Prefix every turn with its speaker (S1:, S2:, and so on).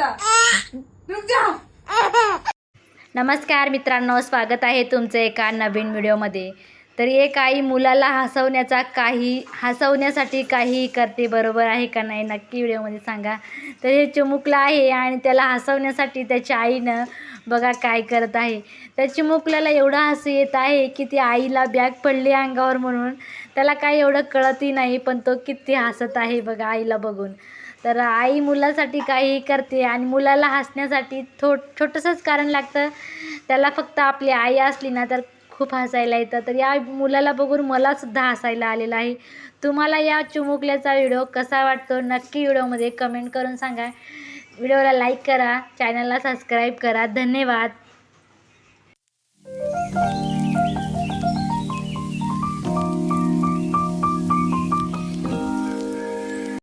S1: बेटा रुक जा. नमस्कार मित्रांनो स्वागत आहे तुमचं एका नवीन व्हिडिओमध्ये. तर एक आई मुलाला हसवण्याचा काही हसवण्यासाठी काही करते बरोबर आहे का नाही नक्की व्हिडिओमध्ये सांगा. तर हे चिमुकलं आहे आणि त्याला हसवण्यासाठी त्याच्या आईनं बघा काय करत आहे. त्या चिमुकल्याला एवढं हसू येत आहे की ती आईला बॅग पडली अंगावर म्हणून. त्याला काही एवढं कळतही नाही पण तो किती हसत आहे बघा आईला बघून. तर आई मुलासाठी काहीही करते आणि मुलाला हसण्यासाठी थो छोटंसंच कारण लागतं. त्याला फक्त आपली आई असली ना तर खूप हसायला येतं. तर या मुलाला बघून मलासुद्धा हसायला आलेलं आहे. तुम्हाला या चुमुकल्याचा व्हिडिओ कसा वाटतो? नक्की व्हिडिओमध्ये कमेंट करून सांगा. व्हिडिओला लाईक करा. चॅनलला सबस्क्राईब करा. धन्यवाद.